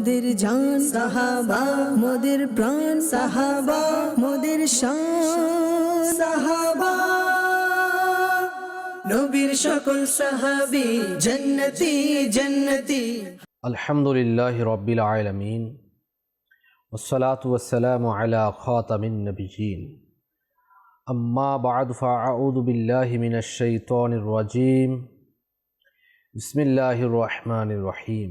মোদের জান সাহাবা মোদের প্রাণ সাহাবা মোদের শান সাহাবা নবীর সকল সাহাবি জন্নতি জন্নতি الحمد لله رب العالمين والصلاة والسلام على خاتم النبيين أما بعد فأعوذ بالله من الشيطان الرجيم بسم الله الرحمن الرحيم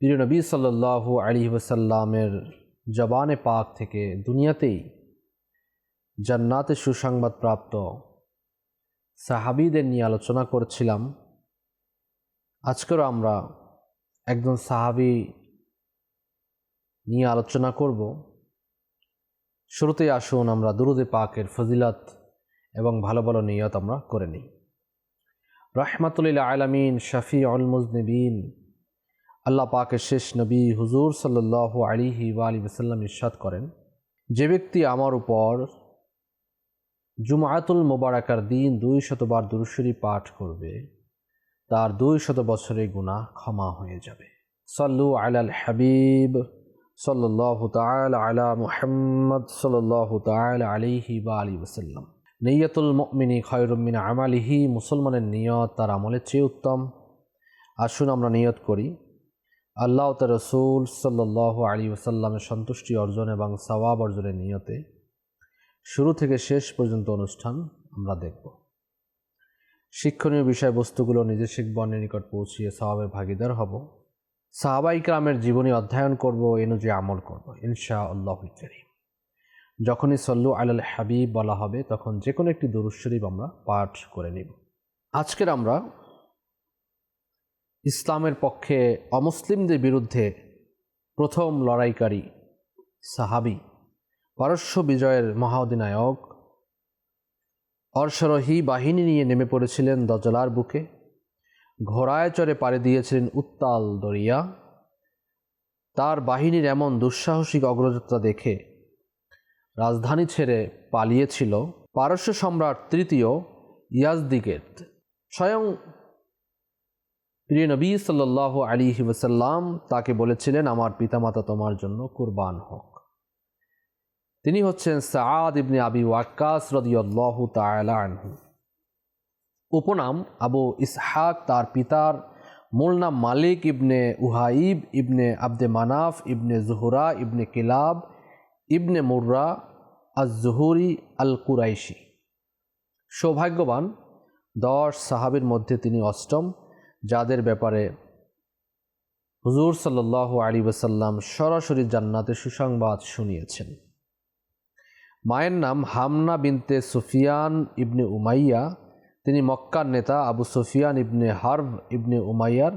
প্রিয় নবী সাল্লাল্লাহু আলী ওসাল্লামের জবানে পাক থেকে দুনিয়াতেই জান্নাতে সুসংবাদ প্রাপ্ত সাহাবিদের নিয়ে আলোচনা করছিলাম। আজকেরও আমরা একজন সাহাবি নিয়ে আলোচনা করব। শুরুতেই আসুন আমরা দুরুদে পাকের ফজিলাত এবং ভালো ভালো নিয়ত আমরা করে নিই। রহমাতুল্লাহ আলমিন শাফি অল মুজনবিন। আল্লাহ পাকের শেষ নবী হুজুর সাল্লাহ আলিহি ওয়ালি ওসাল্লাম ইরশাদ করেন, যে ব্যক্তি আমার উপর জুমায়াতুল মোবারকার দিন দুই শতবার দুরুশরী পাঠ করবে, তার দুই শত বছরের গুণা ক্ষমা হয়ে যাবে। সল্লু আলাল হাবিব সাল্লাহ তাল আলা মুহাম্মদ সাল্লাহ তাল আলিহি বা আলী ওসাল্লাম নেয়াতুল মিনী খয়রুমিন আমালিহি, মুসলমানের নিয়ত তার আমলের চেয়ে উত্তম। আসুন আমরা নিয়ত করি আল্লাহ তার রসুল সাল্লাহ আলী ওসাল্লামের সন্তুষ্টি অর্জন এবং সওয়াব অর্জনের নিয়তে শুরু থেকে শেষ পর্যন্ত অনুষ্ঠান আমরা দেখব। শিক্ষণীয় বিষয়বস্তুগুলো নিজের শিখবনের নিকট পৌঁছিয়ে স্বভাবের ভাগিদার হব। সাহাবাইকরামের জীবনী অধ্যয়ন করব অনুযায়ী আমল করব ইনশা আল্লাহ করিম। যখনই সল্লু আলাল হাবিব বলা হবে, তখন যে কোনো একটি দরুদ আমরা পাঠ করে নিব। আজকের আমরা ইসলামের পক্ষে অমুসলিমদের বিরুদ্ধে প্রথম লড়াইকারী সাহাবি, পারস্য বিজয়ের মহাঅধিনায়ক অর্শরোহী বাহিনী নিয়ে নেমে পড়েছিলেন দজলার বুকে। ঘোড়ায় চড়ে পাড়ি দিয়েছিলেন উত্তাল দরিয়া। তার বাহিনীর এমন দুঃসাহসিক অগ্রযাত্রা দেখে রাজধানী ছেড়ে পালিয়েছিল পারস্য সম্রাট তৃতীয় ইয়াজদিগের। স্বয়ং প্রিয় নবী সাল্লাহ আলী ওসাল্লাম তাকে বলেছিলেন, আমার পিতামাতা তোমার জন্য কুরবান হোক। তিনি হচ্ছেন সাদ ইবনে আবি ওয়াক্কাস রদিয়াল্লাহ তালা আনহু। উপনাম আবু ইসহাক, তার পিতার মূল নাম মালিক ইবনে উহাইব, ইবনে আব্দে মানাফ, ইবনে জুহুরা, ইবনে কিলাব, ইবনে মুর্রা আজ জুহুরি আল কুরাইশি সৌভাগ্যবান, দশ সাহাবির মধ্যে তিনি অষ্টম। যাদের ব্যাপারে হুজুর সাল্লাহ আলী ওসাল্লাম সরাসরি জান্নাতে সুসংবাদ শুনিয়েছেন। মায়ের নাম হামনা বিনতে সুফিয়ান ইবনে উমাইয়া, তিনি মক্কার নেতা আবু সুফিয়ান ইবনে হার্ভ ইবনে উমাইয়ার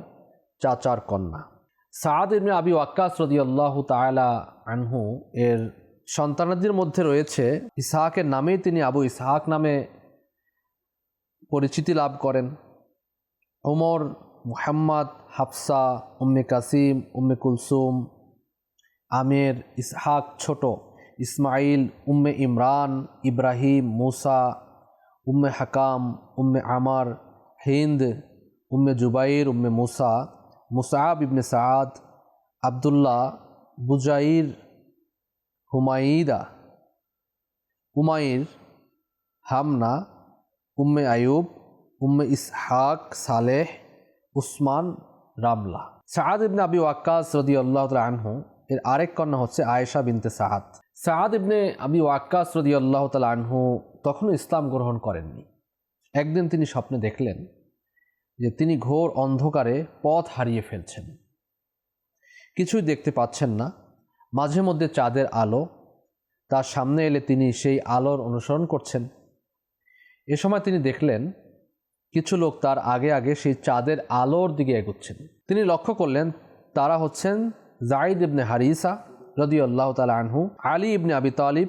চাচার কন্যা। সাদ ইবনে আবি ওয়াক্কাস রদি আল্লাহ তালা আনহু এর সন্তানাদের মধ্যে রয়েছে। ইসাহাকের নামেই তিনি আবু ইসাহাক নামে পরিচিতি লাভ করেন। ওমর, মুহাম্মদ, হাফসা, উম্মে কাসিম, উম্মে কুলসুম, আমের, ইসহাক ছোট ইসমাইল উম্মে ইমরান, ইব্রাহিম, মুসা, উম্মে হাকাম, উম্মে আমার, হিন্দ, উম্মে জুবাইর, উম্মে মুসা, মুসাব ইবনে সাদ আবদুল্লাহ, বুজাইর হুমাইদা উমাইর, হামনা, উম্মে আয়ুব উম্মে ইসহাক, সালেহ, উসমান, রামলা। সাদ ইবনে আবি ওয়াক্কাস রদি আল্লাহ আনহু, এর আরেক কন্যা হচ্ছে আয়েশা বিনতে সাহাদ সাদ ইবনে আবি ওয়াক্কাস রদি আল্লাহ তাল আনহু তখনও ইসলাম গ্রহণ করেননি। একদিন তিনি স্বপ্নে দেখলেন যে তিনি ঘোর অন্ধকারে পথ হারিয়ে ফেলছেন। কিছুই দেখতে পাচ্ছেন না। মাঝে মধ্যে চাঁদের আলো। তার সামনে এলে তিনি সেই আলোর অনুসরণ করছেন। এ সময় তিনি দেখলেন কিছু লোক তার আগে আগে সেই চাঁদের আলোর দিকে এগোচ্ছেন। তিনি লক্ষ্য করলেন তারা হচ্ছেন জাইদ ইবনে হারিসা রদি আল্লাহ তালা আনহু, আলী ইবনে আবি তালিব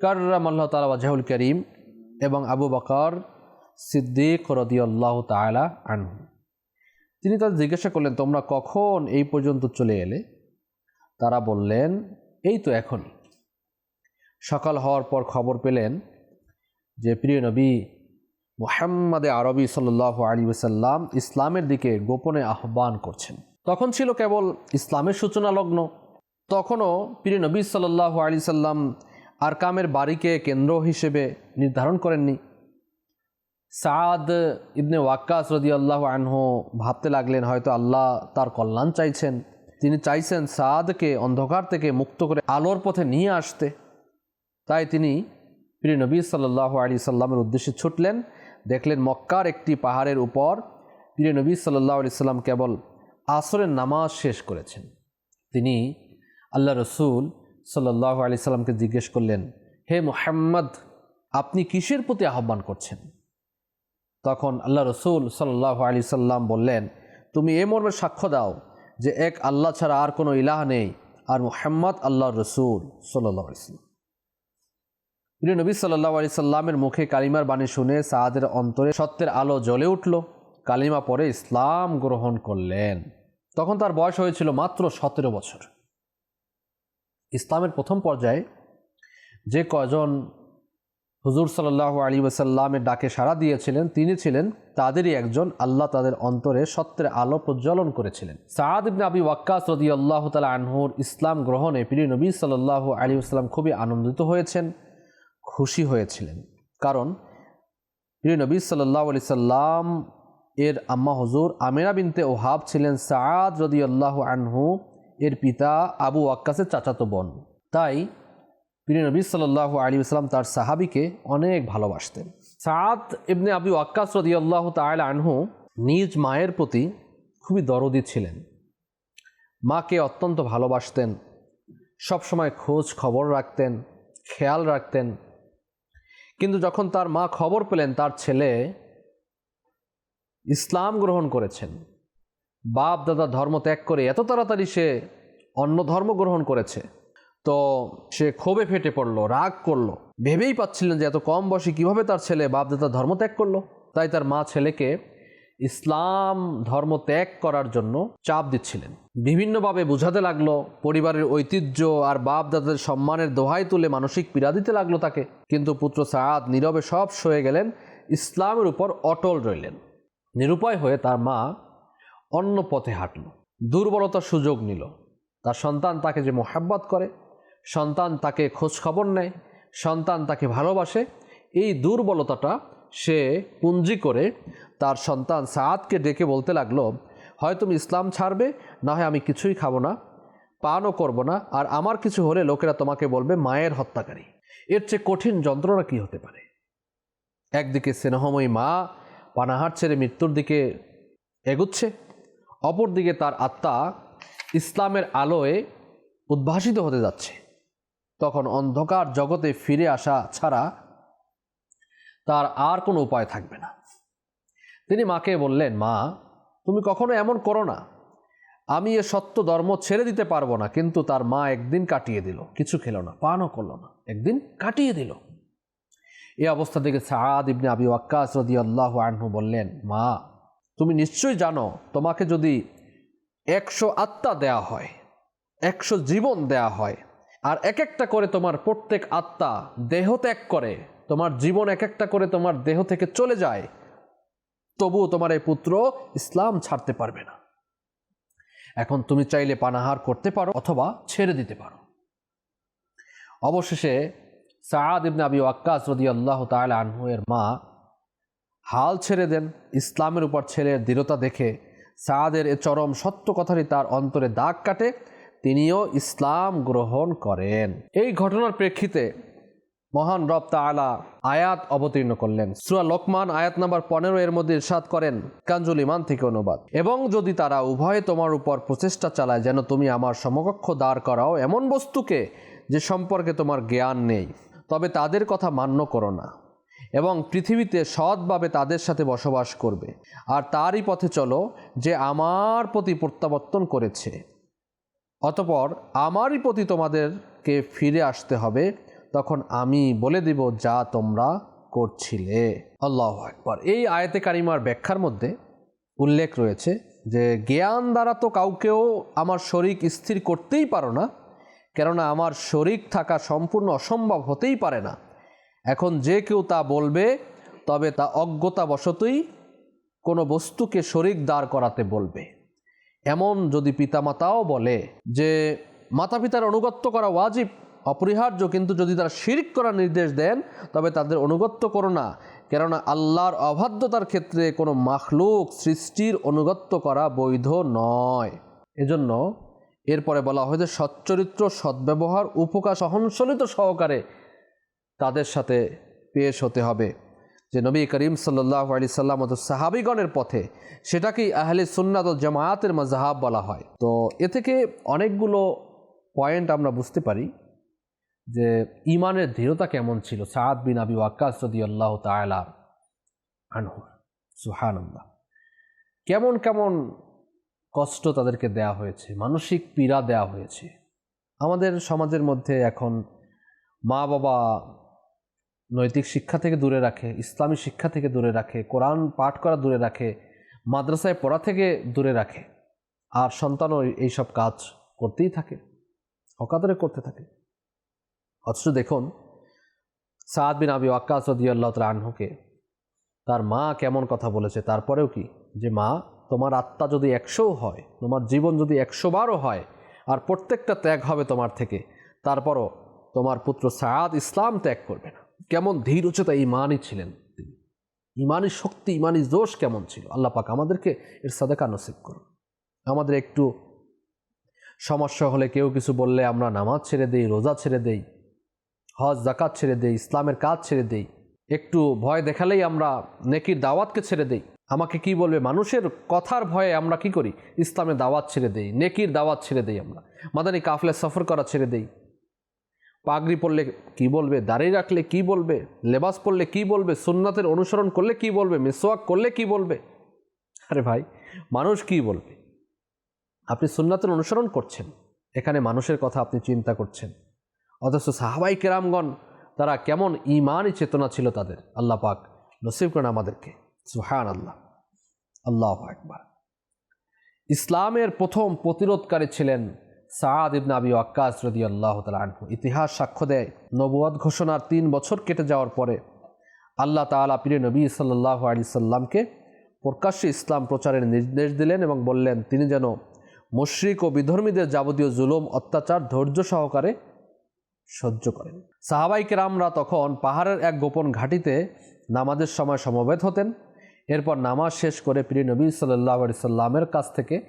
কার্রাম আল্লাহ তালা ওয়াজাহুল করিম এবং আবু বকর সিদ্দিক রদি আল্লাহ তালা আনহু। তিনি তাদের জিজ্ঞাসা করলেন, তোমরা কখন এই পর্যন্ত চলে এলে? তারা বললেন, এই তো এখনই। সকাল হওয়ার পর খবর পেলেন যে প্রিয় নবী মোহাম্মদে আরবি সাল্লাহ আলী ওসাল্লাম ইসলামের দিকে গোপনে আহ্বান করছেন। তখন ছিল কেবল ইসলামের সূচনা লগ্ন। তখনও প্রিয় নবী সাল্লাহ আলী সাল্লাম আরকামের বাড়িকে কেন্দ্র হিসেবে নির্ধারণ করেননি। সাদ ইবনে ওয়াক্কাস রদি আল্লাহ আনহু ভাবতে লাগলেন, হয়তো আল্লাহ তার কল্যাণ চাইছেন। তিনি চাইছেন সাদকে অন্ধকার থেকে মুক্ত করে আলোর পথে নিয়ে আসতে। তাই তিনি প্রিয় নবী সাল্লাহ আলী সাল্লামের উদ্দেশ্যে ছুটলেন। দেখলেন মক্কার একটি পাহাড়ের উপর প্রিয় নবী সাল্লাহ আলি সাল্লাম কেবল আসরের নামাজ শেষ করেছেন। তিনি আল্লাহ রসুল সাল্লাহ আলি সাল্লামকে জিজ্ঞেস করলেন, হে মোহাম্মদ, আপনি কিসের প্রতি আহ্বান করছেন? তখন আল্লাহ রসুল সাল্লাহ আলি সাল্লাম বললেন, তুমি এ মর্মে সাক্ষ্য দাও যে এক আল্লাহ ছাড়া আর কোনো ইলাহ নেই, আর মোহাম্মদ আল্লাহ রসুল সাল্লাহ ইসলাম প্রিয় নবী সাল্লাহ আলি সাল্লামের মুখে কালিমার বাণী শুনে সাহাদের অন্তরে সত্যের আলো জ্বলে উঠল। কালিমা পরে ইসলাম গ্রহণ করলেন। তখন তার বয়স হয়েছিল মাত্র সতেরো বছর। ইসলামের প্রথম পর্যায়ে যে কজন হুজুর সাল্লাহ আলী ওসাল্লামের ডাকে সাড়া দিয়েছিলেন, তিনি ছিলেন তাদেরই একজন আল্লাহ তাদের অন্তরে সত্যের আলো প্রজ্বলন করেছিলেন। সাদ ইবনে আবি ওয়াক্কাস রদি আল্লাহ তালা আনহুর ইসলাম গ্রহণে প্রিয় নবী সাল্লাহ আলী আসসালাম খুবই আনন্দিত হয়েছেন। খুশি হয়েছিলেন। কারণ প্রিয় নবী সাল্লাহ আলি সাল্লাম এর আম্মা হজুর আমিনা বিনতে ওহাব ছিলেন সাদ রদি আল্লাহ আনহু এর পিতা আবু ওয়াক্কাসের চাচাতো বোন। তাই প্রিয় নবী সাল্লাহ আলী আসলাম তার সাহাবিকে অনেক ভালোবাসতেন। সাদ ইবনে আবু রদি আল্লাহ তাল আনহু নিজ মায়ের প্রতি খুবই দরদি ছিলেন। মাকে অত্যন্ত ভালোবাসতেন, সবসময় খোঁজ খবর রাখতেন, খেয়াল রাখতেন কিন্তু যখন তার মা খবর পেলেন তার ছেলে ইসলাম গ্রহণ করেছেন, বাপ দাদা ধর্ম ত্যাগ করে এত তাড়াতাড়ি সে অন্য ধর্ম গ্রহণ করেছে, তো সে ক্ষোভে ফেটে পড়ল, রাগ করল। ভেবেই পাচ্ছিলেন যে এত কম বয়সী কীভাবে তার ছেলে বাপ দাদা ধর্ম ত্যাগ করল? তাই তার মা ছেলেকে ইসলাম ধর্ম ত্যাগ করার জন্য চাপ দিচ্ছিলেন। বিভিন্নভাবে বোঝাতে লাগল, পরিবারের ঐতিহ্য আর বাপ দাদাদের সম্মানের দোহাই তুলে মানসিক পীড়া দিতে লাগল তাকে। কিন্তু পুত্র সাদ নীরবে সব সয়ে গেলেন, ইসলামের উপর অটল রইলেন। নিরুপায় হয়ে তার মা অন্য পথে হাঁটল। দুর্বলতার সুযোগ নিল। তার সন্তান তাকে যে মোহাব্বত করে, সন্তান তাকে খোঁজ খবর নেয়, সন্তান তাকে ভালোবাসে, এই দুর্বলতাটা সে পুঞ্জি করে তার সন্তান সাদকে ডেকে বলতে লাগল, হয় তুমি ইসলাম ছাড়বে, না হয় আমি কিছুই খাব না, পানও করব না, আর আমার কিছু হলে লোকেরা তোমাকে বলবে মায়ের হত্যাকারী। এর চেয়ে কঠিন যন্ত্রণা কী হতে পারে? একদিকে স্নেহময়ী মা পানাহার ছেড়ে মৃত্যুর দিকে এগুচ্ছে, অপরদিকে তার আত্মা ইসলামের আলোয় উদ্ভাসিত হতে যাচ্ছে। তখন অন্ধকার জগতে ফিরে আসা ছাড়া তার আর কোনো উপায় থাকবে না। তিনি মাকে বললেন, মা, তুমি কখনো এমন করো না। আমি এ সত্য ধর্ম ছেড়ে দিতে পারব না, কিন্তু তার মা একদিন কাটিয়ে দিল, কিছু খেলো না, পানও করল না, একদিন কাটিয়ে দিল। এ অবস্থা থেকে সাদ ইবনে আবি ওয়াক্কাস রদি আল্লাহ আনহু বললেন, মা, তুমি নিশ্চয়ই জানো, তোমাকে যদি একশো আত্মা দেয়া হয়, একশো জীবন দেয়া হয়, আর এক একটা করে তোমার প্রত্যেক আত্মা দেহ ত্যাগ করে তোমার জীবন এক একটা করে তোমার দেহ থেকে চলে যায়, তবুও তোমার এই পুত্র ইসলাম ছাড়তে পারবে না। এখন তুমি চাইলে পানাহার করতে পারো অথবা ছেড়ে দিতে পারো। অবশেষে সাদ ইবনে আবি ওয়াক্কাস রদি আল্লাহ তাল এর মা হাল ছেড়ে দেন, ইসলামের উপর ছেলের দৃঢ়তা দেখে সাদের এ চরম সত্য কথাটি তার অন্তরে দাগ কাটে, তিনিও ইসলাম গ্রহণ করেন। এই ঘটনার প্রেক্ষিতে মহান রব তাআলা আয়াত অবতীর্ণ করলেন। সুরা লোকমান আয়াত নাম্বার পনেরো এর মধ্যে ইরশাদ করেন, কাঞ্জুল ইমান থেকে অনুবাদ। এবং যদি তারা উভয়ে তোমার উপর প্রচেষ্টা চালায়, যেন তুমি আমার সমকক্ষ দাঁড় করাও এমন বস্তুকে যে সম্পর্কে তোমার জ্ঞান নেই, তবে তাদের কথা মান্য করো না। এবং পৃথিবীতে সৎভাবে তাদের সাথে বসবাস করবে। আর তারই পথে চলো, যে আমার প্রতি প্রত্যাবর্তন করেছে। অতপর আমারই প্রতি তোমাদেরকে ফিরে আসতে হবে তখন আমি বলে দিব যা তোমরা করছিলে। আল্লাহ একবার এই আয়াতে কারিমার ব্যাখ্যার মধ্যে উল্লেখ রয়েছে যে, জ্ঞান দ্বারা তো কাউকেও আমার শরিক স্থির করতেই পারো না, কেননা আমার শরিক থাকা সম্পূর্ণ অসম্ভব হতেই পারে না। এখন যে কেউ তা বলবে, তবে তা অজ্ঞতাবশতই কোনো বস্তুকে শরিক দাঁড় করাতে বলবে। এমন যদি পিতামাতাও বলে যে মাতা পিতার অনুগত্য করা ওয়াজিব অপরিহার্য, কিন্তু যদি তারা শিরিক করার নির্দেশ দেন, তবে তাদের অনুগত্য করো না। কেননা আল্লাহর অবাধ্যতার ক্ষেত্রে কোনো মাখলুক সৃষ্টির অনুগত্য করা বৈধ নয়। এজন্য এরপরে বলা হয় যে সচ্চরিত্র, সদ্ব্যবহার উপকার সহনশলিত সহকারে তাদের সাথে পেশ হতে হবে। যে নবী করিম সাল্লাহ আলি সাল্লাম তো সাহাবিগণের পথে, সেটাকেই আহলে সুন্নাত ও জামায়াতের মজাহাব বলা হয়। তো এ থেকে অনেকগুলো পয়েন্ট আমরা বুঝতে পারি। যে ইমানের দৃঢ়তা কেমন ছিল? সাদ বিন আবি ওয়াক্কাস রদি আল্লাহ তালা আনহু কেমন কেমন কষ্ট তাদেরকে দেয়া হয়েছে? মানসিক পীড়া দেয়া হয়েছে। আমাদের সমাজের মধ্যে এখন মা বাবা নৈতিক শিক্ষা থেকে দূরে রাখে, ইসলামী শিক্ষা থেকে দূরে রাখে, কোরআন পাঠ করা দূরে রাখে, মাদ্রাসায় পড়া থেকে দূরে রাখে। আর সন্তানও এইসব কাজ করতেই থাকে, অকাতরে করতে থাকে। অথচ দেখুন, সাদ বিন আবি ওয়াক্কাস রদিয়াল্লাহ তাল আনহুকে, তার মা কেমন কথা বলেছে, তারপরেও কি? যে মা, তোমার আত্মা যদি একশোও হয়, তোমার জীবন যদি একশো বারও হয়, আর প্রত্যেকটা ত্যাগ হবে তোমার থেকে, তারপরও তোমার পুত্র সায়াদ ইসলাম ত্যাগ করবে না। কেমন ধীর উচ্চতা ইমানই ছিলেন তিনি। ইমানি শক্তি ইমানি জোশ কেমন ছিল? আল্লাহ পাক আমাদেরকে এর সাদেকা নসিব করুন। আমাদের একটু সমস্যা হলে কেউ কিছু বললে আমরা নামাজ ছেড়ে দেই, রোজা ছেড়ে দেই হজ জাকাত ছেড়ে দেই, ইসলামের কাজ ছেড়ে দেই। একটু ভয় দেখালেই আমরা নেকির দাওয়াতকে ছেড়ে দেই। আমাকে কি বলবে? মানুষের কথার ভয়ে আমরা কি করি? ইসলামের দাওয়াত ছেড়ে দেই, নেকির দাওয়াত ছেড়ে দেই আমরা। মাদানী কাফলে সফর করা ছেড়ে দেই। পাগড়ি পরলে কি বলবে? দাঁড়িয়ে রাখলে কি বলবে? লেবাস পরলে কি বলবে? সুন্নাতের অনুসরণ করলে কি বলবে? মেসোয়াক করলে কি বলবে? আরে ভাই, মানুষ কি বলবে? আপনি সুন্নাতের অনুসরণ করছেন। এখানে মানুষের কথা আপনি চিন্তা করছেন। অথচ সাহাবাই কেরামগণ, তারা কেমন ইমানই চেতনা ছিল তাদের। আল্লাহ পাক নসিব করেন আমাদেরকে। সুহান আল্লাহ আল্লাহ একবার ইসলামের প্রথম প্রতিরোধকারী ছিলেন সাদ ইবনা আবি আক্কাস রদি আল্লাহ আনহু। ইতিহাস সাক্ষ্য দেয় নবুয়াদ ঘোষণার তিন বছর কেটে যাওয়ার পরে আল্লাহ তালা পীরে নবী সাল্লাহ আলি সাল্লামকে প্রকাশ্যে ইসলাম প্রচারের নির্দেশ দিলেন এবং বললেন, তিনি যেন মুশরিক ও বিধর্মীদের যাবতীয় জুলুম, অত্যাচার ধৈর্য সহকারে সহ্য করেন। সাহাবাইকে রামরা তখন পাহাড়ের এক গোপন ঘাটিতে নামাজের সময় সমবেত হতেন। এরপর নামাজ শেষ করে প্রিয় নবী সাল্লাহ সাল্লামের কাছ থেকে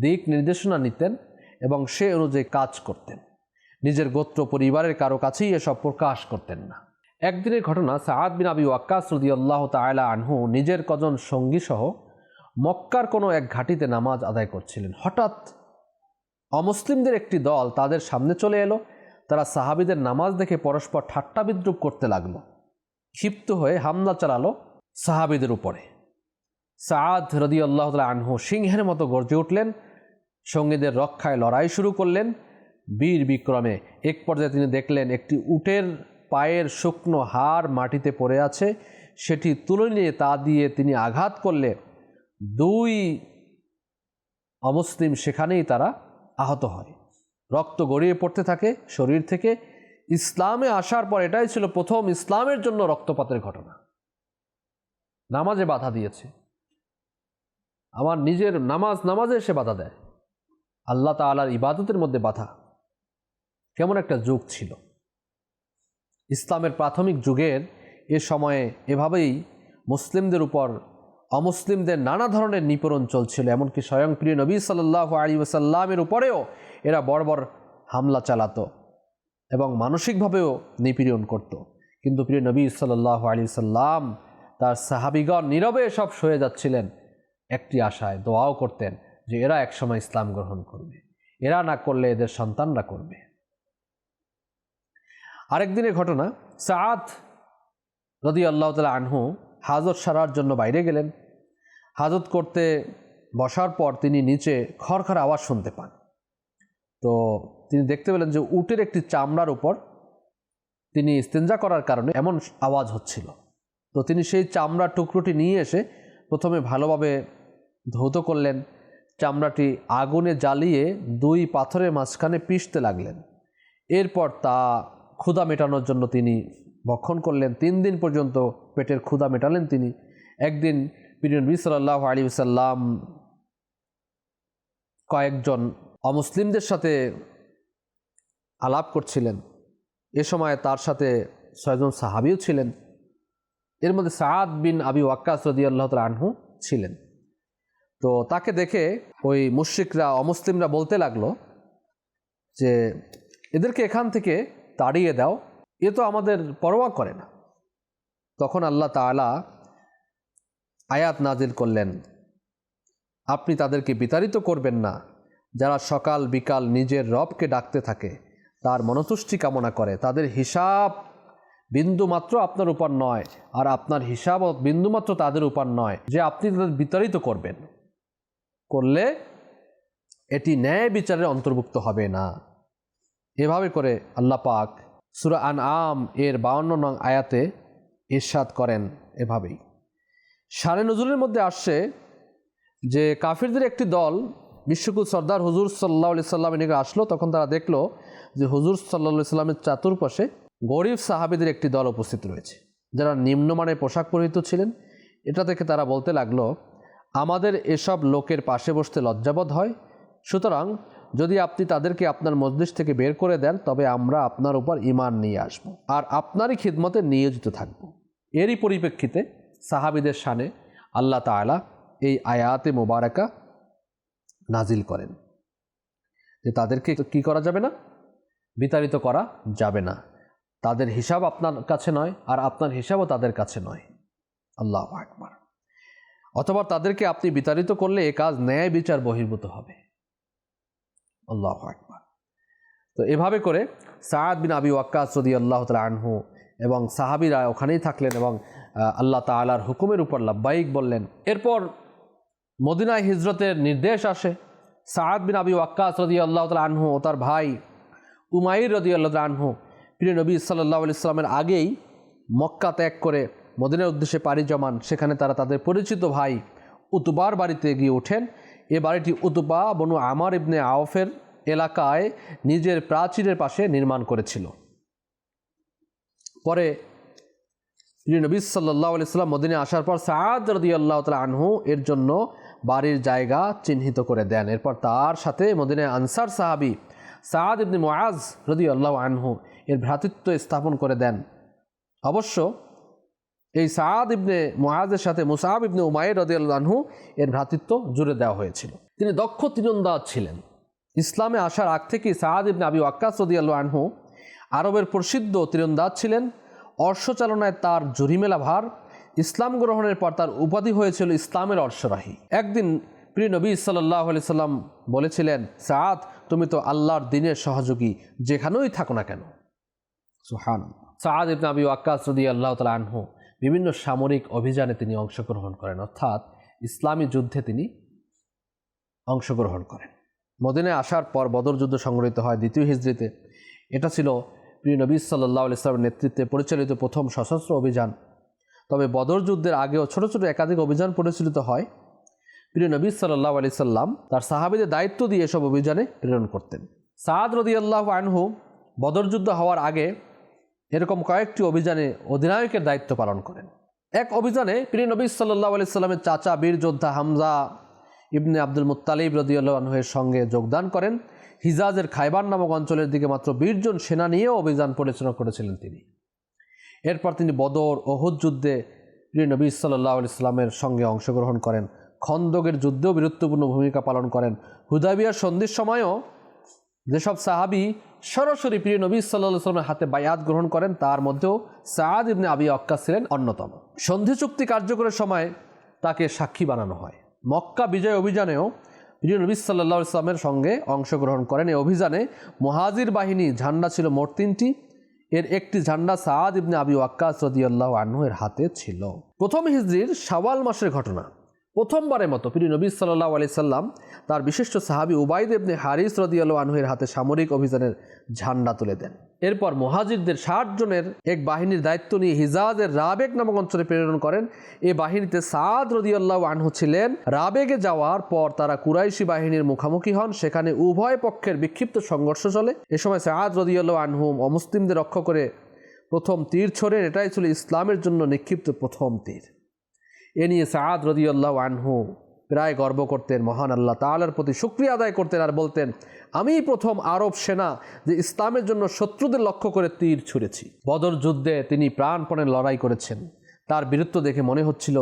দিক নির্দেশনা নিতেন এবং সে অনুযায়ী কাজ করতেন। নিজের গোত্র পরিবারের কারও কাছেই এসব প্রকাশ করতেন না। একদিনের ঘটনা সাহাদ বিন আবি ওয়াক্কাস রদি আল্লাহ তালা আনহু নিজের কজন সঙ্গী সহ মক্কার কোনো এক ঘাটিতে নামাজ আদায় করছিলেন। হঠাৎ অমুসলিমদের একটি দল তাদের সামনে চলে এলো তারা সাহাবিদের নামাজ দেখে পরস্পর ঠাট্টা বিদ্রুপ করতে লাগল। ক্ষিপ্ত হয়ে হামলা চালালো সাহাবিদের উপরে। সাদ রদি আল্লাহ আনহু সিংহের মতো গর্জে উঠলেন, সঙ্গীদের রক্ষায় লড়াই শুরু করলেন। বীর বিক্রমে এক পর্যায়ে তিনি দেখলেন, একটি উটের পায়ের শুকনো হাড় মাটিতে পড়ে আছে, সেটি তুলে নিয়ে তা দিয়ে তিনি আঘাত করলে দুই অমুসলিম সেখানেই তারা আহত হয়। রক্ত গড়িয়ে পড়তে থাকে শরীর থেকে। ইসলামে আসার পর এটাই ছিল প্রথম ইসলামের জন্য রক্তপাতের ঘটনা। নামাজে বাধা দিয়েছে। আমার নিজের নামাজ, নামাজে এসে বাধা দেয়। আল্লাহ তালার ইবাদতের মধ্যে বাধা। কেমন একটা যুগ ছিল। ইসলামের প্রাথমিক যুগের এ সময়ে এভাবেই মুসলিমদের উপর অমুসলিমদের নানা ধরনের নিপীড়ন চলছিল, এমনকি স্বয়ংপ্রিয় নবী সাল্লাহ আলী ওসাল্লামের উপরেও এরা বর্বর হামলা চালাত এবং মানসিকভাবেও নিপীড়ন করত। কিন্তু প্রিয় নবী সাল্লাহ আলী সাল্লাম তার সাহাবিগণ নীরবে সব সয়ে যাচ্ছিলেন। একটি আশায় দোয়াও করতেন যে এরা একসময় ইসলাম গ্রহণ করবে। এরা না করলে এদের সন্তানরা করবে। আরেকদিনের ঘটনা সাদ রদি আল্লাহ তালা আনহু হাজত সারার জন্য বাইরে গেলেন। হাজত করতে বসার পর তিনি নিচে খড়খড় আওয়াজ শুনতে পান। তো তিনি দেখতে পেলেন যে উটের একটি চামড়ার উপর তিনি ইস্তেঞ্জা করার কারণে এমন আওয়াজ হচ্ছিল। তো তিনি সেই চামড়ার টুকরোটি নিয়ে এসে প্রথমে ভালোভাবে ধৌত করলেন, চামড়াটি আগুনে জ্বালিয়ে দুই পাথরের মাঝখানে পিষতে লাগলেন। এরপর তা ক্ষুধা মেটানোর জন্য তিনি ভক্ষণ করলেন। তিন দিন পর্যন্ত পেটের ক্ষুধা মেটালেন তিনি। একদিন প্রিয় নবী সাল্লাহ আলী সাল্লাম কয়েকজন অমুসলিমদের সাথে আলাপ করছিলেন। এ সময় তার সাথে ছয়জন সাহাবিও ছিলেন। এর মধ্যে সাদ বিন আবি ওয়াক্কাস রদি আল্লাহ আনহু ছিলেন। তো তাকে দেখে ওই মুশ্রিকরা, অমুসলিমরা বলতে লাগল যে, এদেরকে এখান থেকে তাড়িয়ে দাও, এ তো আমাদের পরোয়া করে না। তখন আল্লাহ তাআলা আয়াত নাজিল করলেন। আপনি তাদেরকে বিতাড়িত করবেন না। যারা সকাল বিকাল নিজের রবকে ডাকতে থাকে, তার মনতুষ্টি কামনা করে। তাদের হিসাব বিন্দুমাত্র আপনার উপর নয়, আর আপনার হিসাবও বিন্দুমাত্র তাদের উপর নয়, যে আপনি তাদের বিতাড়িত করবেন। করলে এটি ন্যায় বিচারের অন্তর্ভুক্ত হবে না। এভাবে করে আল্লাহ পাক সুরা আন আম এর বাউন্ন নং আয়াতে ইরশাদ করেন এভাবেই। সারে নজরুলের মধ্যে আসছে যে কাফিরদের একটি দল, বিশ্বকুল সর্দার হুজুর সাল্লাহ আলি সাল্লামের আসলো, তখন তারা দেখল যে হুজুর সাল্লাহ সাল্লামের চাতুর্পাশে গরিব সাহাবিদের একটি দল উপস্থিত রয়েছে, যারা নিম্নমানের পোশাক পরিহিত ছিলেন। এটা থেকে তারা বলতে লাগল, আমাদের এসব লোকের পাশে বসতে লজ্জাবোধ হয়। সুতরাং যদি আপনি তাদেরকে আপনার মজলিস থেকে বের করে দেন, তবে আমরা আপনার উপর ইমান নিয়ে আসব, আর আপনারই খিদমতে নিয়োজিত থাকব। এরই পরিপ্রেক্ষিতে সাহাবিদের শানে আল্লাহ তাআলা এই আয়াতে মোবারকা নাজিল করেন। যে তাদেরকে কি করা যাবে না? বিতাড়িত করা যাবে না। তাদের হিসাব আপনার কাছে নয় আর আপনার হিসাবও তাদের কাছে নয়। আল্লাহ আকবার। অথবা তাদেরকে আপনি বিতাড়িত করলে এ কাজ ন্যায় বিচার বহির্ভূত হবে। আল্লাহ আকবার। তো এভাবে করে সায়াদ বিন আবি ওয়াক্কা সদি আল্লাহ তালা আনহু এবং সাহাবিরা ওখানেই থাকলেন এবং আল্লাহ তালার হুকুমের উপর লাব্বাইক বললেন। এরপর মদিনায় হিজরতের নির্দেশ আসে। সায়াদ বিন আবি ওয়াক্কাস রদি আল্লাহ তালা আনহু ও তার ভাই উমাইর রদি আল্লাহ আনহু, প্রিয় নবী সাল্লাহ ইসলামের আগেই মক্কা ত্যাগ করে মদিনার উদ্দেশ্যে পাড়ি জমান। সেখানে তারা তাদের পরিচিত ভাই উতুবার বাড়িতে গিয়ে ওঠেন। এ বাড়িটি উতুবা বনু আমার ইবনে আওফের এলাকায় নিজের প্রাচীরের পাশে নির্মাণ করেছিল। পরে নবী সাল্লাহ আলাইসাল্লাম মদিনে আসার পর সাদ রদি আল্লাহ তালা আনহু এর জন্য বাড়ির জায়গা চিহ্নিত করে দেন। এরপর তার সাথে মদিনে আনসার সাহাবি সাদ ইবনে মোয়াজ রদি আল্লাহ আনহু এর ভ্রাতৃত্ব স্থাপন করে দেন। অবশ্য এই সাদ ইবনে মোয়াজের সাথে মুসাহাব ইবনে উমায়ের রদিয়াল্লাহ আনহু এর ভ্রাতৃত্ব জুড়ে দেওয়া হয়েছিল। তিনি দক্ষ তীরন্দাজ ছিলেন। ইসলামে আসার আগ থেকেই সাদ ইবনে আবি ওয়াক্কাস রদিয়াল্লাহ আনহু আরবের প্রসিদ্ধ তীরন্দাজ ছিলেন। অশ্বচালনায় তার জরিমেলা ভার। ইসলাম গ্রহণের পর তার উপাধি হয়েছিল ইসলামের অর্শরাহী। একদিন প্রিয় নবী সাল্লাহ আলি সাল্লাম বলেছিলেন সাদ তুমি তো আল্লাহর দিনের সহযোগী, যেখানেই থাকো না কেন? সুহান সাদ ইবনে আবি ওয়াক্কাস রদি আল্লাহ তালা আনহু বিভিন্ন সামরিক অভিযানে তিনি অংশগ্রহণ করেন। অর্থাৎ ইসলামী যুদ্ধে তিনি অংশগ্রহণ করেন। মদিনায় আসার পর বদর যুদ্ধ সংগঠিত হয় দ্বিতীয় হিজড়িতে। এটা ছিল প্রিয় নবী সাল্লাহ ইসলামের নেতৃত্বে পরিচালিত প্রথম সশস্ত্র অভিযান। তবে বদর যুদ্ধের আগেও ছোট ছোট একাধিক অভিযান পরিচালিত হয়। প্রিয় নবী সাল্লাহ আলি সাল্লাম তার সাহাবিদের দায়িত্ব দিয়ে এসব অভিযানে প্রেরণ করতেন। সাদ রদি আল্লাহ আনহু বদর যুদ্ধ হওয়ার আগে এরকম কয়েকটি অভিযানে অধিনায়কের দায়িত্ব পালন করেন। এক অভিযানে প্রিয় নবী সাল্লাহ আলি সাল্লামের চাচা বীর যোদ্ধা হামজা ইবনে আব্দুল মুত্তালিব রদিউল্লাহের সঙ্গে যোগদান করেন। হিজাজের খাইবার নামক অঞ্চলের দিকে মাত্র বিশজন সেনা নিয়েও অভিযান পরিচালনা করেছিলেন তিনি। এরপর তিনি বদর, ওহুদ যুদ্ধে প্রিয় নবী সাল্লাহ ইসলামের সঙ্গে অংশগ্রহণ করেন। খন্দকের যুদ্ধেও বীরত্বপূর্ণ ভূমিকা পালন করেন। হুদাবিয়ার সন্ধির সময়ও যেসব সাহাবি সরাসরি প্রিয় নবী সাল্লাহ সাল্লামের হাতে বায়াত গ্রহণ করেন, তার মধ্যেও সাদ ইবনে আবি অক্কা ছিলেন অন্যতম। সন্ধি চুক্তি কার্যকরের সময় তাকে সাক্ষী বানানো হয়। মক্কা বিজয় অভিযানেও প্রিয় নবী সাল্লাহ ইসলামের সঙ্গে অংশগ্রহণ করেন, এই অভিযানে মহাজির বাহিনী ঝান্ডা ছিল মোট তিনটি। এর একটি ঝান্ডা সাদ ইবনে আবি ওয়াক্কাস রদিয়াল্লাহ এর হাতে ছিল। প্রথম হিজরির শাওয়াল মাসের ঘটনা। প্রথমবারের মতো প্রিয় নবী সাল্লাহ আলি সাল্লাম তার বিশিষ্ট সাহাবি উবাইদ ইবনে হারিস রদিয়াল আনহুয়ের হাতে সামরিক অভিযানের ঝান্ডা তুলে দেন। এরপর মহাজিরদের ষাট জনের এক বাহিনীর দায়িত্ব নিয়ে হিজাজের রাবেক নামক অঞ্চলে প্রেরণ করেন। এ বাহিনীতে সাদ রদিয়াল্লাহ আনহু ছিলেন। রাবেগে যাওয়ার পর তারা কুরাইশি বাহিনীর মুখোমুখি হন। সেখানে উভয় পক্ষের বিক্ষিপ্ত সংঘর্ষ চলে। এ সময় সাদ রদিয়াল্লাহ আনহু অমুসলিমদের রক্ষা করে প্রথম তীর ছোড়েন। এটাই ছিল ইসলামের জন্য নিক্ষিপ্ত প্রথম তীর। এ নিয়ে সাদ রদিউল্লাহ আনহু প্রায় গর্ব করতেন, মহান আল্লাহ তালার প্রতি শুক্রিয়া আদায় করতেন আর বলতেন, আমি প্রথম আরব সেনা যে ইসলামের জন্য শত্রুদের লক্ষ্য করে তীর ছুঁড়েছি। বদর যুদ্ধে তিনি প্রাণপণে লড়াই করেছেন। তার বীরত্ব দেখে মনে হচ্ছিল,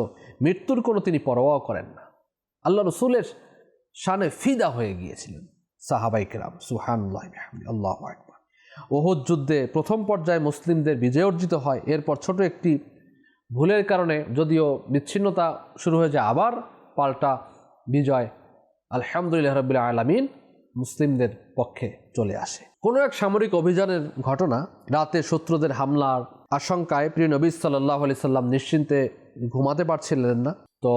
মৃত্যুর কোনো তিনি পরোয়াও করেন না। আল্লাহ রসুলের শানে ফিদা হয়ে গিয়েছিলেন। সাহাবাই কেরাম সুহানুল্লাহ আল্লাহ ওহদ যুদ্ধে প্রথম পর্যায়ে মুসলিমদের বিজয় অর্জিত হয়। এরপর ছোট একটি ভুলের কারণে যদিও বিচ্ছিন্নতা শুরু হয়ে যায়, আবার পাল্টা বিজয় আলহামদুলিল্লাহ রবিল্লা আলমিন মুসলিমদের পক্ষে চলে আসে। কোনো এক সামরিক অভিযানের ঘটনা, রাতে শত্রুদের হামলার আশঙ্কায় প্রিয় নবী সাল্লাহ আলি সাল্লাম নিশ্চিন্তে ঘুমাতে পারছিলেন না। তো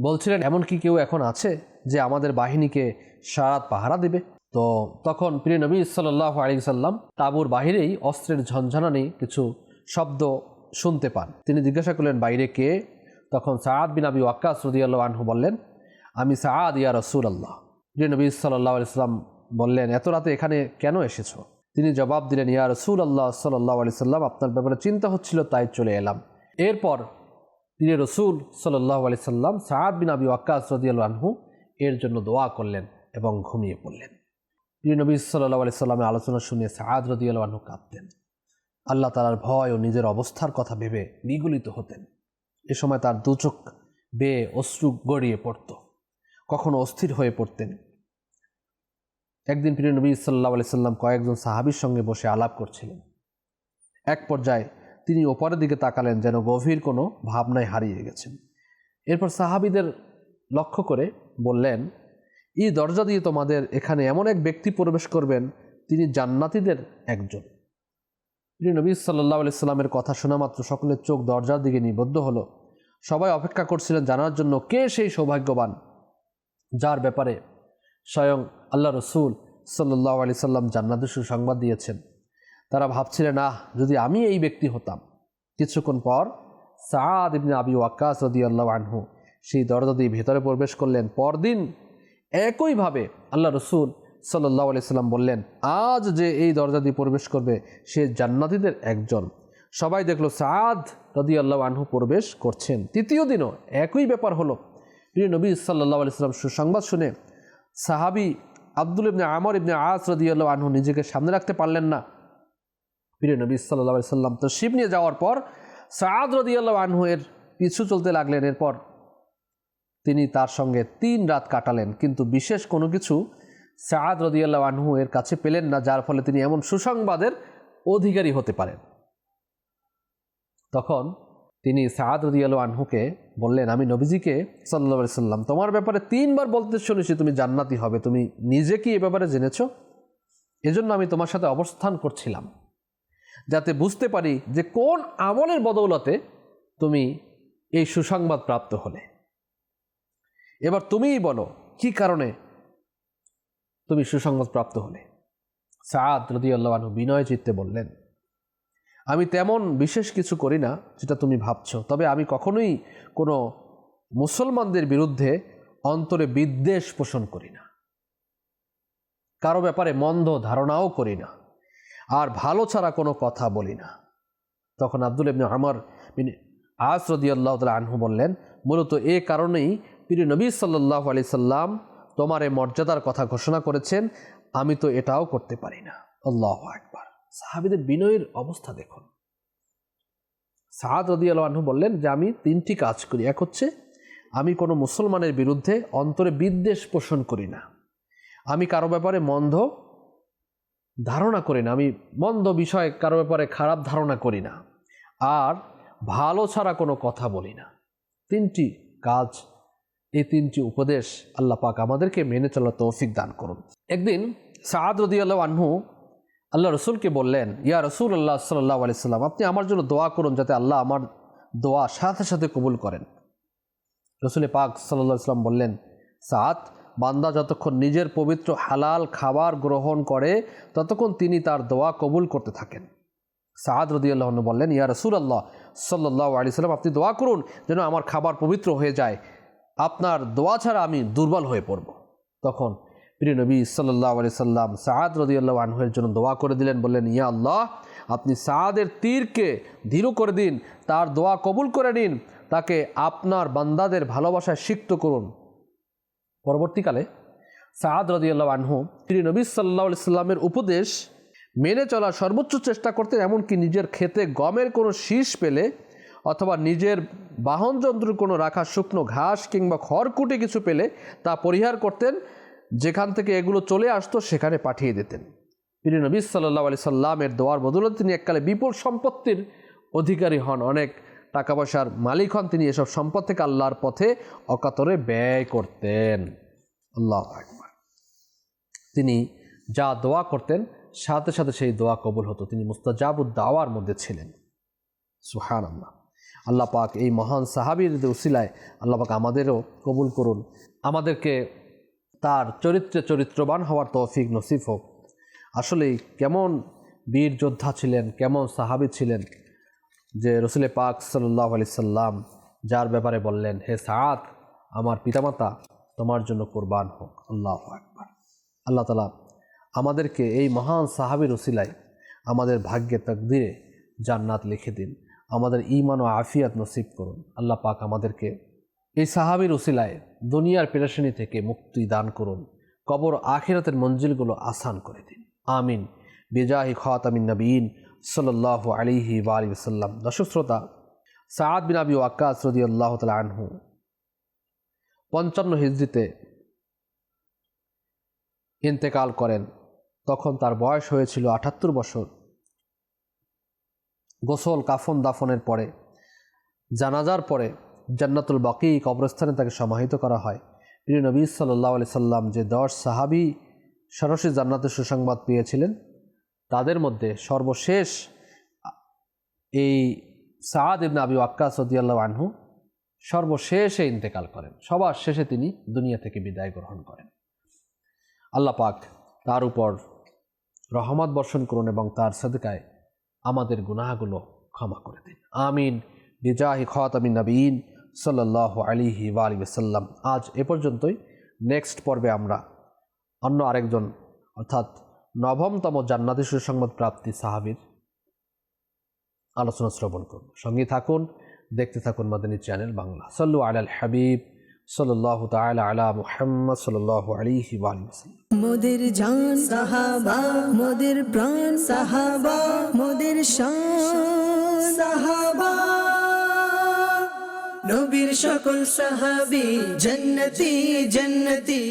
বলছিলেন, এমন কি কেউ এখন আছে যে আমাদের বাহিনীকে সারাত পাহারা দিবে? তো তখন প্রিয় নবী সাল্লাহ আলি সাল্লাম তাঁবুর বাহিরেই অস্ত্রের ঝনঝনানি কিছু শব্দ শুনতে পান। তিনি জিজ্ঞাসা করলেন, বাইরে কে? তখন সাদ বিন আবি ওয়াক্কাস রদিয়াল্লাহ আনহু বললেন, আমি সাদ ইয়া রসুল আল্লাহ প্রিয় নবী সাল্লাহ আলিয়াল্লাম বললেন, এত রাতে এখানে কেন এসেছ? তিনি জবাব দিলেন, ইয়া রসুল আল্লাহ সাল্লাহ আলি সাল্লাম, আপনার ব্যাপারে চিন্তা হচ্ছিল, তাই চলে এলাম। এরপর তিনি রসুল সাল্লাহ আলি সাল্লাম সাদ বিন আবি ওয়াক্কাস রদিয়াল্লাহ আনহু এর জন্য দোয়া করলেন এবং ঘুমিয়ে পড়লেন। প্রিয় নবী সাল্লাহ আলি সাল্লামের আলোচনা শুনে সাদ রদিয়াল্লাহ আনহু কাঁদতেন। আল্লাহ তালার ভয় ও নিজের অবস্থার কথা ভেবে বিগলিত হতেন। এ সময় তার দুচোখ বেয়ে অশ্রু গড়িয়ে পড়ত। কখনো অস্থির হয়ে পড়তেন। একদিন প্রিয় নবী সাল্লাহ সাল্লাম কয়েকজন সাহাবির সঙ্গে বসে আলাপ করছিলেন। এক পর্যায়ে তিনি ওপরের দিকে তাকালেন যেন গভীর কোনো ভাবনায় হারিয়ে গেছেন। এরপর সাহাবিদের লক্ষ্য করে বললেন, এই দরজা দিয়ে তোমাদের এখানে এমন এক ব্যক্তি প্রবেশ করবেন, তিনি জান্নাতিদের একজন। প্রিয় নবী সাল্লাহ আলি সাল্লামের কথা শোনা মাত্র সকলের চোখ দরজার দিকে নিবদ্ধ হলো। সবাই অপেক্ষা করছিলেন জানার জন্য কে সেই সৌভাগ্যবান, যার ব্যাপারে স্বয়ং আল্লাহ রসুল সাল্লাহ আলি সাল্লাম জান্নাতের সুসংবাদ দিয়েছেন। তারা ভাবছিলেন, আহ, যদি আমি এই ব্যক্তি হতাম। কিছুক্ষণ পর সাদ ইবনে আবি ওয়াক্কাস রদি আল্লাহ আনহু সেই দরজা দিয়ে ভেতরে প্রবেশ করলেন। পরদিন একইভাবে আল্লাহ রসুল সাল্লাহ আলি সাল্লাম বললেন, আজ যে এই দরজা দিয়ে প্রবেশ করবে, সে জান্নাতিদের একজন। সবাই দেখল সাদ রদি আল্লাহ আনহু প্রবেশ করছেন। তৃতীয় দিনও একই ব্যাপার হলো। প্রিয় নবী সাল্লাহ আলি সাল্লাম সুসংবাদ শুনে সাহাবি আব্দুল ইবনে আমর ইবনে আস রদি আল্লাহ আনহু নিজেকে সামনে রাখতে পারলেন না। প্রিয় নবী সাল্লাহ সাল্লাম তো শিব নিয়ে যাওয়ার পর সাদ রদি আল্লাহ আনহু এর পিছু চলতে লাগলেন। এরপর তিনি তার সঙ্গে তিন রাত কাটালেন। কিন্তু বিশেষ কোনো কিছু সাদ রদিয়াল্লাহ আনহু এর কাছে পেলেন না, যার ফলে তিনি এমন সুসংবাদের অধিকারী হতে পারেন। তখন তিনি সাদ রদিয়াল আনহুকে বললেন, আমি নবীজিকে সাল্লা সাল্লাম, তোমার ব্যাপারে তিনবার বলতে শুনেছি, তুমি জান্নাতি হবে, তুমি নিজে কি এ ব্যাপারে জেনেছ? এজন্য আমি তোমার সাথে অবস্থান করছিলাম, যাতে বুঝতে পারি যে কোন আমলের বদৌলতে তুমি এই সুসংবাদ প্রাপ্ত হলে। এবার তুমিই বলো, কি কারণে তুমি সুসংবাদ প্রাপ্ত হলে। সাদ রদি আল্লাহানু বিনয় চিত্তে বললেন, আমি তেমন বিশেষ কিছু করি না যেটা তুমি ভাবছ, তবে আমি কখনোই কোনো মুসলমানদের বিরুদ্ধে অন্তরে বিদ্বেষ পোষণ করি না। কারও ব্যাপারে মন্দ ধারণাও করি না, আর ভালো ছাড়া কোনো কথা বলি না। তখন আব্দুল ইবনে আমার আস রদি আল্লাহ তালা আনহু বললেন, মূলত এ কারণেই প্রিয় নবী সাল্লাহ আলি সাল্লাম তোমার এই মর্যাদার কথা ঘোষণা করেছেন, আমি তো এটাও করতে পারি না। আল্লাহ একবার সাহাবিদের বিনয়ের অবস্থা দেখুন। সাহাদ রদি আলহানহু বললেন যে, আমি তিনটি কাজ করি। এক হচ্ছে, আমি কোনো মুসলমানের বিরুদ্ধে অন্তরে বিদ্বেষ পোষণ করি না। আমি কারও ব্যাপারে মন্দ ধারণা করি না। আমি মন্দ বিষয়ে কারও ব্যাপারে খারাপ ধারণা করি না। আর ভালো ছাড়া কোনো কথা বলি না। তিনটি কাজ এই তিনটি উপদেশ আল্লাহ পাক আমাদেরকে মেনে চলার তৌফিক দান করুন। একদিন সাদ রদি আল্লাহ আনহু আল্লাহ রসুলকে বললেন, ইয়া রসুল আল্লাহ সাল্লাহ আলি সাল্লাম, আপনি আমার জন্য দোয়া করুন যাতে আল্লাহ আমার দোয়া সাথে সাথে কবুল করেন। রসুল পাক সাল্লা সাল্লাম বললেন সাত বান্দা যতক্ষণ নিজের পবিত্র হালাল খাবার গ্রহণ করে, ততক্ষণ তিনি তার দোয়া কবুল করতে থাকেন। সাদ রদিয়াল্লাহ বললেন, ইয়া রসুল আল্লাহ সাল্লাহ আলি সাল্লাম, আপনি দোয়া করুন যেন আমার খাবার পবিত্র হয়ে যায়। আপনার দোয়া ছাড়া আমি দুর্বল হয়ে পড়ব। তখন প্রিয় নবী সাল্লাহ আলি সাল্লাম সাদ রদিয়াল্লাহ আনহুয়ের জন্য দোয়া করে দিলেন, বললেন, ইয়া আল্লাহ, আপনি সাহাদের তীরকে ধীর করে দিন, তার দোয়া কবুল করে নিন, তাকে আপনার বান্দাদের ভালোবাসায় সিক্ত করুন। পরবর্তীকালে সাদ রদিয়াল্লাহ আনহু তিনি নবী সাল্লাহ সাল্লামের উপদেশ মেনে চলার সর্বোচ্চ চেষ্টা করতেন, এমনকি নিজের ক্ষেতে গমের কোনো শীষ পেলে অথবা নিজের বাহন যন্ত্রের কোনো রাখা শুকনো ঘাস কিংবা খড়কুটে কিছু পেলে তা পরিহার করতেন, যেখান থেকে এগুলো চলে আসতো সেখানে পাঠিয়ে দিতেন। তিনি নবী সাল্লাহ আলি সাল্লামের দোয়ার বদলে তিনি এককালে বিপুল সম্পত্তির অধিকারী হন। অনেক টাকা পয়সার মালিক হন, তিনি এসব সম্পদ থেকে আল্লাহর পথে অকাতরে ব্যয় করতেন। আল্লাহ তিনি যা দোয়া করতেন, সাথে সাথে সেই দোয়া কবুল হতো। তিনি মুস্তাজাবুদ দাওয়ার মধ্যে ছিলেন। সুহান আল্লাহ আল্লাহ পাক এই মহান সাহাবির উসিলায় আল্লাহ পাক আমাদেরও কবুল করুন। আমাদেরকে তার চরিত্রে চরিত্রবান হওয়ার তৌফিক নসিব হোক। আসলেই কেমন বীর যোদ্ধা ছিলেন, কেমন সাহাবি ছিলেন যে রসুলে পাক সাল্লাহ আলি সাল্লাম যার ব্যাপারে বললেন, হে সাদ আমার পিতামাতা তোমার জন্য কোরবান হোক। আল্লাহ আকবার। আল্লাহ তালা আমাদেরকে এই মহান সাহাবির রসিলায় আমাদের ভাগ্যে তকদিরে জান্নাত লিখে দিন। আমাদের ইমান ও আফিয়াত নসিব করুন। আল্লাহ পাক আমাদেরকে এই সাহাবির উসিলায় দুনিয়ার পেরেশানি থেকে মুক্তি দান করুন। কবর আখিরাতের মঞ্জিলগুলো আসান করে দিন। আমিন। বেজাহি খাতামিন নবীন সাল্লাহ আলিহি আলী সাল্লাম দর্শক শ্রোতা সাদ বিন আবি ওয়াক্কাস রদি আল্লাহ তালা আনহু পঞ্চান্ন হিজড়িতে ইন্তেকাল করেন। তখন তার বয়স হয়েছিল আটাত্তর বছর। গোসল, কাফন দাফনের পরে, জানাজার পরে জান্নাতুল বাকি কবরস্থানে তাকে সমাহিত করা হয়। প্রিয় নবী সাল্লাহ আলি সাল্লাম যে দশ সাহাবি সরাসরি জান্নাতের সুসংবাদ পেয়েছিলেন, তাদের মধ্যে সর্বশেষ এই সাদ ইবনে আবি ওয়াক্কাস রদিয়াল্লাহ আনহু সর্বশেষে ইন্তেকাল করেন। সবার শেষে তিনি দুনিয়া থেকে বিদায় গ্রহণ করেন। আল্লাহ পাক তার উপর রহমত বর্ষণ করুন এবং তার সদকায় আমাদের গুনাহগুলো ক্ষমা করে দিন। আমিন। বিজাহি খাতামিন নবীন সাল্লাহ আলিহি আলী সাল্লাম আজ এ পর্যন্তই। নেক্সট পর্বে আমরা অন্য আরেকজন, অর্থাৎ নবমতম জান্নাতি সুসংবাদ প্রাপ্তি সাহাবির আলোচনা শ্রবণ করুন সঙ্গে থাকুন, দেখতে থাকুন মাদানী চ্যানেল বাংলা। সাল্লু আলাল হাবিব। সাল্লাহ তালা আলা মুহাম্মদ সাল্লাহ আলিহি আলী মোদের জান সাহাবা, মোদের প্রাণ সাহাবা, মোদের শান সাহাবা। নবীর সকল সাহাবি, জন্নতি জন্নতি।